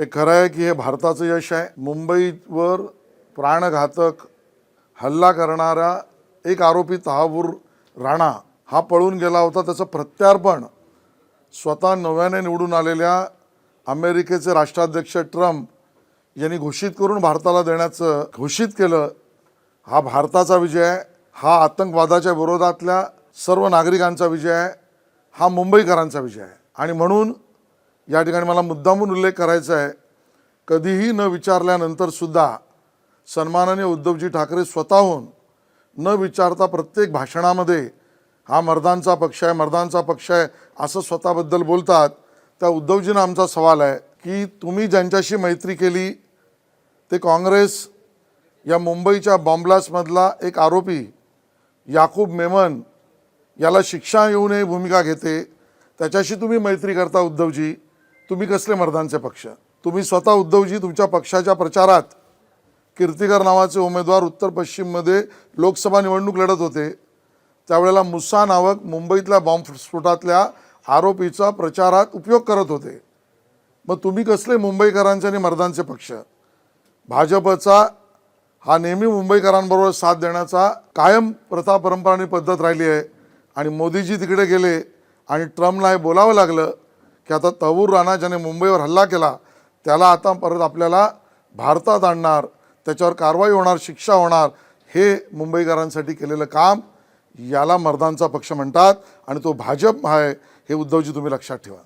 हे खरं आहे की हे भारताचं यश आहे. मुंबईवर प्राणघातक हल्ला करणारा एक आरोपी तहावूर राणा हा पळून गेला होता. त्याचं प्रत्यार्पण स्वतः नव्याने निवडून आलेल्या अमेरिकेचे राष्ट्राध्यक्ष ट्रम्प यांनी घोषित करून भारताला देण्याचं घोषित केलं. हा भारताचा विजय आहे. हा आतंकवादाच्या विरोधातल्या सर्व नागरिकांचा विजय आहे. हा मुंबईकरांचा विजय आहे. आणि म्हणून या ठिकाणी मला मुद्दामून उल्लेख करायचा आहे. कधीही न विचारल्यानंतर सुद्धा सन्माननीय उद्धवजी ठाकरे स्वतःहून न विचारता प्रत्येक भाषणामध्ये हा मर्दांचा पक्ष आहे मर्दांचा पक्ष आहे असं स्वतःबद्दल बोलतात. त्या उद्धवजींना आमचा सवाल आहे की तुम्ही ज्यांच्याशी मैत्री केली ते काँग्रेस या मुंबईच्या बॉम्ब्लासमधला एक आरोपी याकूब मेमन याला शिक्षा येऊ नये भूमिका घेते त्याच्याशी तुम्ही मैत्री करता उद्धवजी. तुम्ही कसले मर्दांचे पक्ष? तुम्ही स्वतः उद्धवजी तुमच्या पक्षाच्या प्रचारात कीर्तिकर नावाचे उमेदवार उत्तर पश्चिममध्ये लोकसभा निवडणूक लढत होते. त्यावेळेला मुसा नावक मुंबईतल्या बॉम्बस्फोटातल्या आरोपीचा प्रचारात उपयोग करत होते. मग तुम्ही कसले मुंबईकरांचे आणि मर्दांचे पक्ष? भाजपचा हा नेहमी मुंबईकरांबरोबर साथ देण्याचा कायम प्रथा परंपरा आणि पद्धत राहिली आहे. आणि मोदीजी तिकडे गेले आणि ट्रम्पला हे बोलावं लागलं. की आता तवूर राणा ज्याने मुंबईवर हल्ला केला त्याला आता परत आपल्याला भारतात आणणार त्याच्यावर कारवाई होणार शिक्षा होणार हे मुंबईकरांसाठी केलेलं काम याला मर्दांचा पक्ष म्हणतात आणि तो भाजप आहे हे उद्धवजी तुम्ही लक्षात ठेवा.